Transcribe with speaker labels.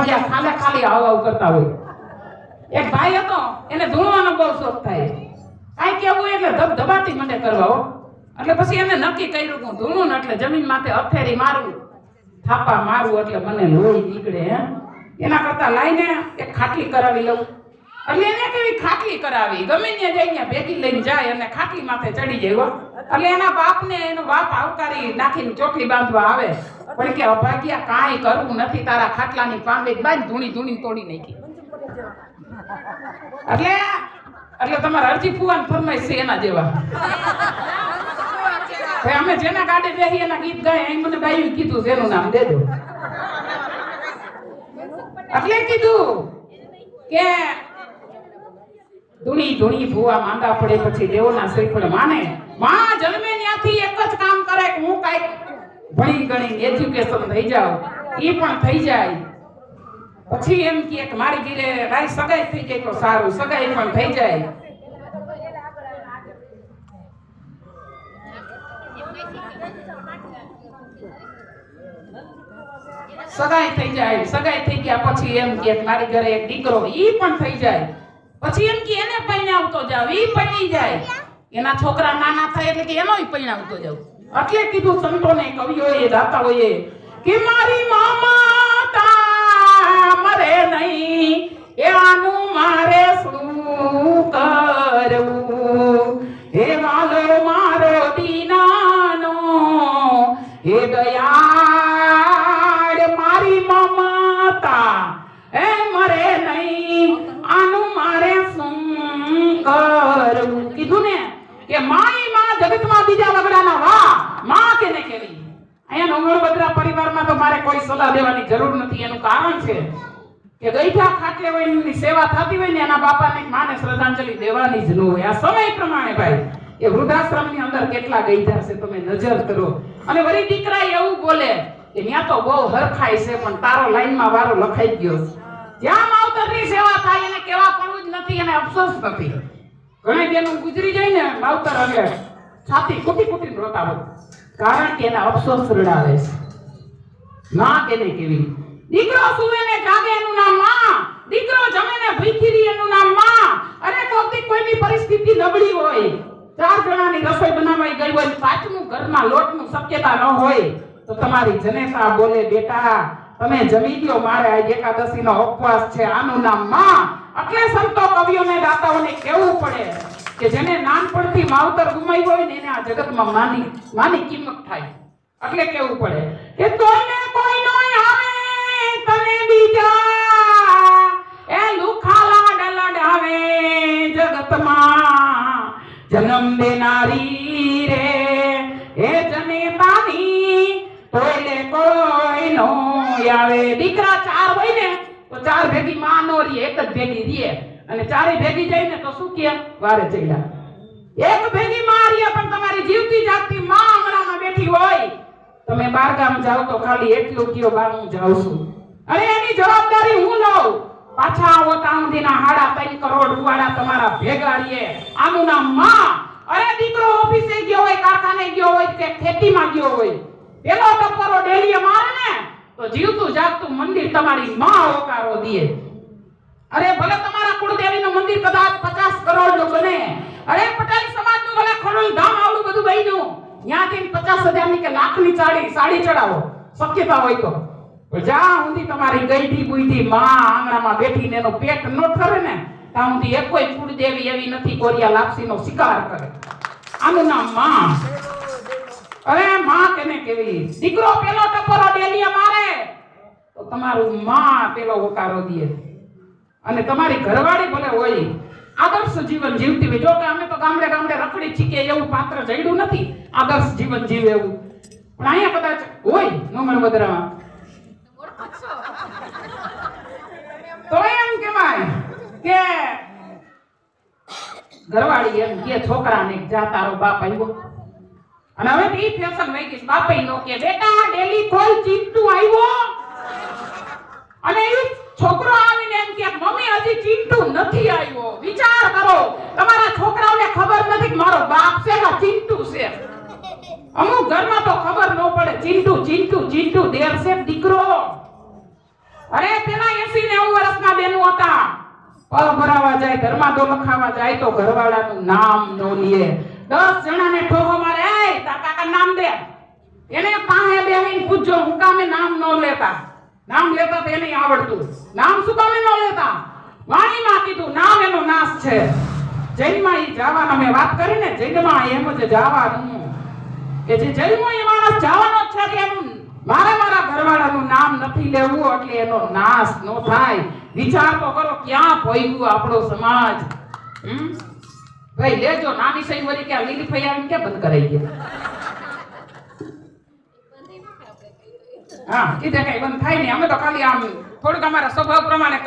Speaker 1: અભાગ્યા ખાલે ખાલી આવ આવ કરતા હોય. એક ભાઈ હતો, એને ધૂણવાનો બહુ શોખ થાય. કાંઈ કેવું એટલે ધબ ધબાતી મને કરવા એટલે પછી એને નક્કી કર્યું હું ધૂણું ને એટલે જમીન માથે અથેરી મારું. થાપા મારું એટલે મને લોહી નીકળે એના કરતા લાઈને એક ખાટલી કરાવી લઉં. એટલે એને કેવી ખાટલી કરાવી? ગમે ત્યાં જઈને ભેગી લઈને જાય અને ખાટલી માથે ચડી જાય એટલે એના બાપને એનો બાપ આવકારી નાખીને ચોટલી બાંધવા આવે. પણ કે અભાગ્યા કાંઈ કરવું નથી, તારા ખાટલાની પાંદે બાંધ ધૂણી ધૂણી તોડી નાખી. એટલે એટલે તમારે અરજી ફુવાન ફરમાઈશ છે એના જેવા. અમે જેના કાઢે બેહી એના ગીત ગાય, અહીં મને બાયું કીધું જેનું નામ દેજો. એટલે કીધું કે ધૂણી ધૂણી ભૂવા માંદા પડે પછી દેવોના શ્રીફળ માને. માં જન્મે ત્યાંથી એક જ કામ કરે કે હું કાંઈક ભણી ગણી એજ્યુકેશન થઈ જાઉં. એ પણ થઈ જાય. પછી એમ કે મારી ગીરે રાઈ સગાઈ થઈ જાય તો સારું, સગાઈ પણ થઈ જાય. સગાઈ થઈ જાય, સગાઈ થઈ ગયા પછી એમ કે મારી ઘરે એક દીકરો, ઈ પણ થઈ જાય. પછી એમ કે એને પૈણાવતો જાવ ઈ પૈણી જાય. એના છોકરા નાના થાય એટલે કે એનોય પૈણાવતો જાવ એટલે કીધું સંતોને કવિઓએ, દાતાઓએ કે મારી મામાતા મરે નહીં એ આનું મારે શું કરવું? કે માયમાં જગતમાં બીજા લગડાના વા માં કેને કેવી? અહીંયા નોંગળબદ્રા પરિવારમાં તો મારે કોઈ સલાહ દેવાની જરૂર નથી, એનું કારણ છે કે ગઈઠા ખાટલે હોય એની સેવા થતી હોય ને એના બાપાને માને શ્રદ્ધાંજલિ દેવાની જ ન હોય. આ સમય પ્રમાણે ભાઈ, એ વૃદ્ધાશ્રમની અંદર કેટલા ગઈઠા છે તમે નજર કરો. અને વળી દીકરા એવું બોલે કે ત્યાં તો બહુ હરખાય છે, પણ તારો લાઈનમાં વારો લખાઈ ગયો છે. જ્યાં માવતરની સેવા થાય એને કેવા પડવું જ નથી અને અફસોસ નથી. ઘણી બેનો ગુજરી જાય ને, માવતર એટલે છાતી કુટી કુટી રોતા હોય. કારણ કે એના અફસોસ રડાવે છે. માં કેને કેવી? દીકરો સુવે ને જાગે એનું નામમાં. દીકરો જમે ને ભૂખી એનું નામમાં. અરે કોઈક કોઈની પરિસ્થિતિ નબળી હોય. ચાર જણાની રસોઈ બનાવાઈ ગઈ હોય પાંચમું ઘરમાં લોટનું શક્યતા ન હોય, તો તમારી જનેતા બોલે, બેટા, તમે જમી ગયો મારે એકાદશી એકાદશીનો ઉપવાસ છે, આનું નામમાં. એટલે સંતો કવિઓને દાતાઓને કહેવું પડે કે જેને નાનપણથી માવતર ગુમાઈ હોય ને એને આ જગતમાં માની માની કિંમત થાય. એટલે કેવું પડે કે તોયને કોઈ નો આવે, તને બીજા એ લુખાલા ડલડાવે જગતમાં. જન્મ દેનારી રે, એ જનેતાની તોયને કોઈ નો આવે. દીકરા ચાર ભેગી માં નો રીએ, એક જ ભેગી રીએ. અને ચારે ભેગી જઈને તો શું કે? વારે ચડ્યા. એક ભેગી મારીએ પણ તમારી જીવતી જાગતી માં આંગણામાં બેઠી હોય. તમે બાર ગામ જાઓ તો ખાલી એટલું કયો બાર હું જાઉં છું. અરે એની જવાબદારી હું લઉં. પાછા આવો ત્યાં સુધીના હાડા ત્રણ કરોડ રૂવાડા તમારા ભેગા રીએ. આનું નામમાં. અરે દીકરો ઓફિસે ગયો હોય, કારખાને ગયો હોય કે ખેતીમાં ગયો હોય. પેલો ટપરો ડેલીએ મારે ને. તો જીવતું જાગતું મંદિર તમારી માં હોકારો દે અરે ભલે તમારા કુળદેવીનું મંદિર કદાચ પચાસ કરોડનું બને. અરે પટેલ સમાજનું ભલે ખોડલ ધામ આવડું બધું બન્યું. ત્યાંથી પચાસ હજારની કે લાખની સાડી સાડી ચડાવો. શક્યતા હોય તો. જ્યાં સુધી તમારી ગઈઢી બુઈઢી માં આંગણામાં બેઠીને એનો પેટ ન ઠરે ને, ત્યાં સુધી એકોય કુળદેવી એવી નથી કોરિયા લાપસીનો શિકાર કરે. આનું નામમાં. અરે માં કેને કેવી? દીકરો પેલો ટપરો તો તમારું માં પેલો હોકારો દે. અને તમારી ઘરવાળી ભલે હોય, આદર્શ જીવન જીવતી હોય. જો કે અમે તો ગામડે ગામડે રખડી ચીકે એવું પાત્ર જડ્યું નથી. આદર્શ જીવન જીવે એવું. પણ અહીંયા કદાચ હોય નોમર બદરામાં તો એમ કેવાય કે ઘરવાળી એમ કે, છોકરાને જા, તારો બાપ આવ્યો. અને હવે ઈ ફેશન વહી ગઈ બાપે નો કે, બેટા, ડેલી ખોલ ચીંટુ આવ્યો અને ઈ છોકરો આવીને એમ કે મમ્મી હજી ચિંટુ નથી આવ્યો વિચાર કરો તમારા છોકરાઓને ખબર નથી કે મારો બાપ છે કે ચિંટુ છે અમુક ઘરમાં તો ખબર ન પડે. ચિંટુ ચિંટુ ચિંટુ, દેર છે દીકરો. અરે, પેલા પગ ભરાવા જાય ધર્માદો લખાવા જાય, તો ઘરવાળાનું નામ નો લે દસ જણાને ઠોકો મારે એ કાકા નામ દે. એને પાસે બેહીને પૂછજો, હું કામે નામ નો લેતા? નામ લેતા તો એને આવડતું. નામ શું કામે નો લેતા? વાણીમાં કીધું, નામ એનો નાશ છે. જૈનમાં ઈ જવાના, મેં વાત કરી ને, જૈનમાં એમ જ જવાનું. કે જે જૈનમાં માણસ જવાનો છે એનું મારે મારા ઘરવાળાનું નામ નથી લેવું એટલે એનો નાશ ન થાય. વિચાર તો કરો ક્યાં પોઈગું આપણો સમાજ? ભાઈ, લેજો, નાની સહી વળી કે લીલી ફૈયા એમ કે બંધ કરાઈ ગયા? હા, કીધે કઈ બંધ થાય નહીં. અમે તો ખાલી આમ થોડુંક અમારા સ્વભાવ પ્રમાણે